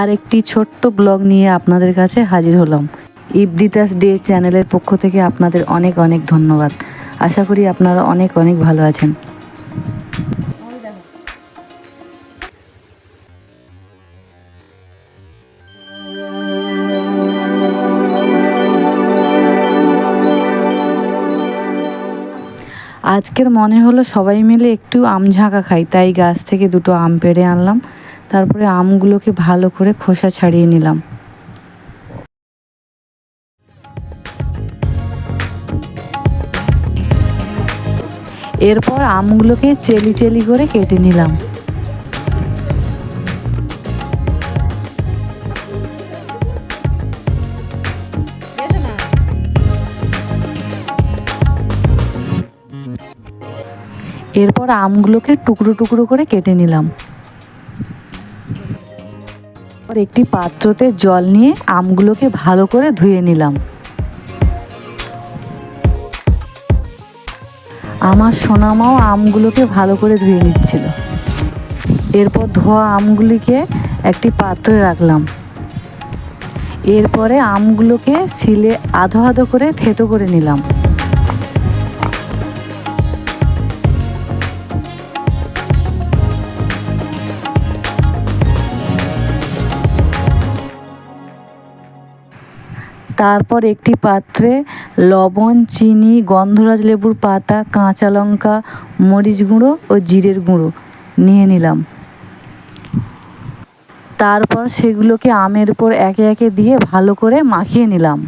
আর একটি ছোট্ট ব্লগ নিয়ে আপনাদের কাছে হাজির হলাম। ইবদিতাস ডে চ্যানেলের পক্ষ থেকে আপনাদের অনেক অনেক ধন্যবাদ। আশা করি আপনারা অনেক অনেক ভালো আছেন। আজকের মনে হলো সবাই মিলে একটু আম ঝাঁকা খাই, তাই গাছ থেকে দুটো আম পেড়ে আনলাম। তারপরে আমগুলোকে ভালো করে খোসা ছাড়িয়ে নিলাম। এরপর আমগুলোকে চেলি চেলি করে কেটে নিলাম। এরপর আমগুলোকে টুকরো টুকরো করে কেটে নিলাম। একটি পাত্রতে জল নিয়ে আমগুলোকে ভালো করে ধুয়ে নিলাম। আমার সোনামাও আমগুলোকে ভালো করে ধুয়ে নিচ্ছিল। এরপর ধোয়া আমগুলিকে একটি পাত্রে রাখলাম। এরপরে আমগুলোকে শিলে আধো আধো করে থেতো করে নিলাম। তারপর একটি পাত্রে লবণ, চিনি, গন্ধরাজ লেবুর পাতা, কাঁচা লঙ্কা, মরিচ গুঁড়ো ও জিরের গুঁড়ো নিয়ে নিলাম। তারপর সেগুলোকে আমের উপর একে একে দিয়ে ভালো করে মাখিয়ে নিলাম।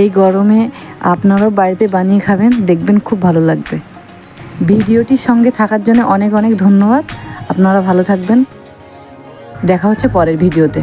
এই গরমে আপনারাও বাড়িতে বানিয়ে খাবেন, দেখবেন খুব ভালো লাগবে। ভিডিওটির সঙ্গে থাকার জন্য অনেক অনেক ধন্যবাদ। আপনারা ভালো থাকবেন। দেখা হচ্ছে পরের ভিডিওতে।